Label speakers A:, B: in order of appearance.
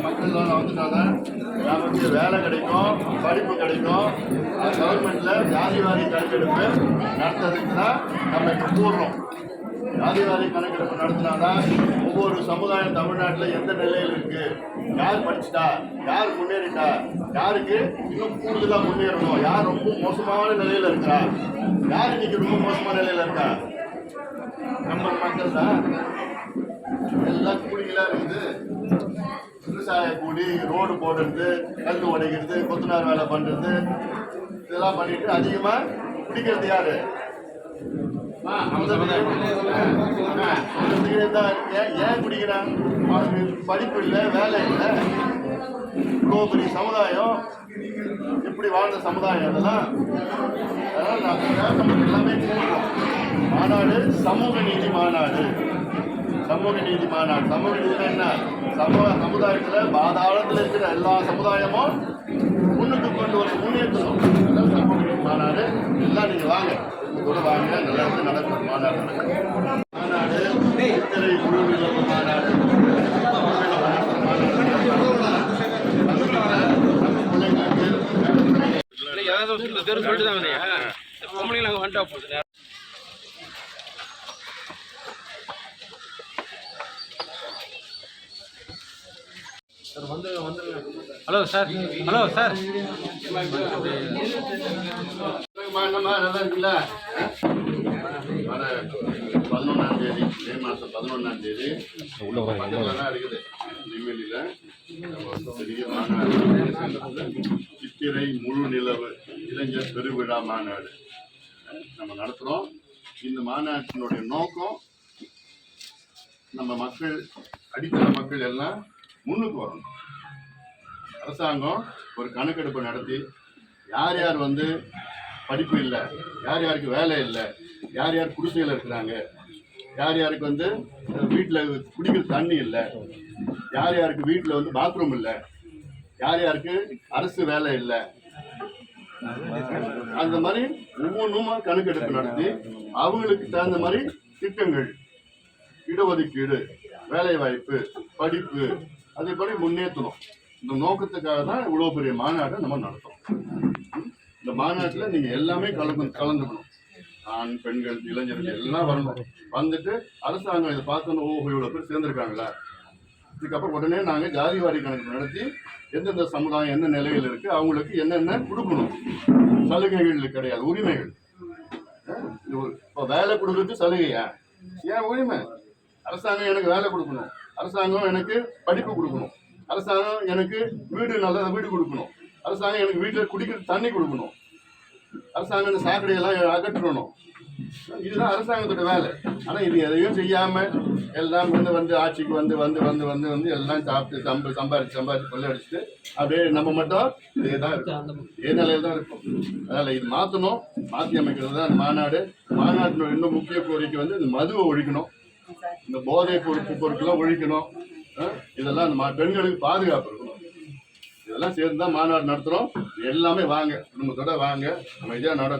A: மக்கள் வந்துட்டாதான் நமக்கு வேலை கிடைக்கும் படிப்பு கிடைக்கும். கவர்மெண்ட்ல ஜாதி வாரி கணக்கெடுப்பு நடத்துறதுக்கு தான் நம்ம இப்போ கூடுறோம் ஜாதி வாரி கணக்கெடுப்பு நடத்தினாதான் ஒவ்வொரு சமுதாயம் தமிழ்நாட்டில் எந்த நிலையில் இருக்கு? யார் படிச்சுட்டா? யார் முன்னேறிட்டா? யாருக்கு இன்னும் கூடுதலாக முன்னேறணும்? யார் ரொம்ப மோசமான நிலையில் இருக்கா? யார் இன்னைக்கு ரொம்ப மோசமான நிலையில் இருக்கா? நம்ம மக்கள் தான். எல்லாம் கூலிகளா இருக்குது? விவசாய கூலி ரோடு போடுறது கல் உடைக்கிறது கொத்தனார் வேலை பண்றது இதெல்லாம் பண்ணிட்டு அதிகமா குடிக்கிறது யாரு. ஏன் குடிக்கிறான் அவனுக்கு படிப்பு இல்லை வேலை இல்லை. இவ்வளோ பெரிய சமுதாயம். எப்படி வாழ்ந்த சமுதாயம் அதெல்லாம். அதனால நமக்கு எல்லாமே மாநாடு சமூக நீதி மாநாடு. சமூக நீதி மாநாடு. சமூக நீதினா என்ன? சமூக சமுதாயத்தில் பாதாளத்தில் இருக்கிற எல்லா சமுதாயமும் முன்னுக்கு கொண்டு வர முன்னேற்றணும் சமூக நீதி மாநாடு. எல்லாம் நீங்கள் வாங்க. கூட வாங்க நல்லா இருந்து நடக்கும். மாநாடு மாநாடு சித்திரை குழுவில் மாநாடு. நம்ம
B: தெரு சொல்லிட்டு தான் வந்தீங்க. பொம்பளைங்க நாங்கள் வந்துட்டா போகுது ஹலோ சார் ஹலோ சார்
A: இருக்குல்ல? வர பதினொண்ணாம் தேதி மே மாசம் பதினொண்ணாம் தேதி இருக்குது நெய்வேலியில பெரிய மாநாடு சித்திரை முழு நிலவு இளைஞர் பெருவிழா மாநாடு நம்ம நடத்துறோம் இந்த மாநாட்டினுடைய நோக்கம் நம்ம மக்கள் அடித்தள மக்கள் எல்லாம் முன்னுக்கு வரணும். அரசாங்கம் ஒரு கணக்கெடுப்பு நடத்தி யார் யார் வந்து படிப்பு இல்லை யார் யாருக்கு வேலை இல்லை யார் யார் குடிசையில் இருக்கிறாங்க யார் யாருக்கு வந்து வீட்டில் குடிக்கிற தண்ணி இல்லை யார் யாருக்கு வீட்டில் வந்து பாத்ரூம் இல்லை யார் யாருக்கு அரசு வேலை இல்லை. அந்த மாதிரி ஒவ்வொன்றுமா கணக்கெடுப்பு நடத்தி அவங்களுக்கு தகுந்த மாதிரி திட்டங்கள். இடஒதுக்கீடு வேலை வாய்ப்பு படிப்பு அதேபடி முன்னேற்றணும். இந்த நோக்கத்துக்காக தான் இவ்வளோ பெரிய மாநாட்டை நம்ம நடத்துறோம். இந்த மாநாட்டில் நீங்கள் எல்லாமே கலந்து கலந்துக்கணும். ஆண் பெண்கள் இளைஞர்கள் எல்லாம் வரணும். வந்துட்டு அரசாங்கம் இதை பார்த்தோன்னு ஓஹோ இவ்வளோ பேர் சேர்ந்துருக்காங்களா? இதுக்கப்புறம் உடனே நாங்கள் ஜாதி வாரி கணக்கு நடத்தி எந்தெந்த சமுதாயம் என்ன நிலையில் இருக்கு அவங்களுக்கு என்னென்ன கொடுக்கணும்? சலுகைகள் கிடையாது. உரிமைகள். இப்போ வேலை கொடுக்கறது சலுகையா? ஏன் உரிமை? அரசாங்கம் எனக்கு வேலை கொடுக்கணும். அரசாங்கம் எனக்கு படிப்பு கொடுக்கணும். அரசாங்கம் எனக்கு வீடு நல்ல வீடு கொடுக்கணும். அரசாங்கம் எனக்கு வீட்டில் குடிக்கிற தண்ணி கொடுக்கணும். அரசாங்கம் இந்த சாக்கடையெல்லாம் அகற்றணும். இதுதான் அரசாங்கத்தோட வேலை. ஆனால் இது எதையும் செய்யாமல் எல்லாம் வந்து வந்து ஆட்சிக்கு வந்து வந்து வந்து வந்து வந்து எல்லாம் சாப்பிட்டு சம்ப சம்பாரிச்சு சம்பாரிச்சு கொள்ளையடிச்சுட்டு அப்படியே நம்ம மட்டும் இதே தான் இருக்கும். இதே தான் இருக்கும். அதனால் இது மாற்றணும் மாற்றி அமைக்கிறது தான் மாநாடு. மாநாட்டினோட இன்னும் முக்கிய கோரிக்கை வந்து இந்த மதுவை ஒழிக்கணும். இந்த போதை பொருட்கள் பொருட்கள்லாம் ஒழிக்கணும் இதெல்லாம் இந்த மா- பெண்களுக்கு பாதுகாப்பு இருக்கணும் இதெல்லாம் சேர்ந்து தான் மாநாடு நடத்துறோம் எல்லாமே வாங்க குடும்பத்தோட வாங்க நம்ம இதே நட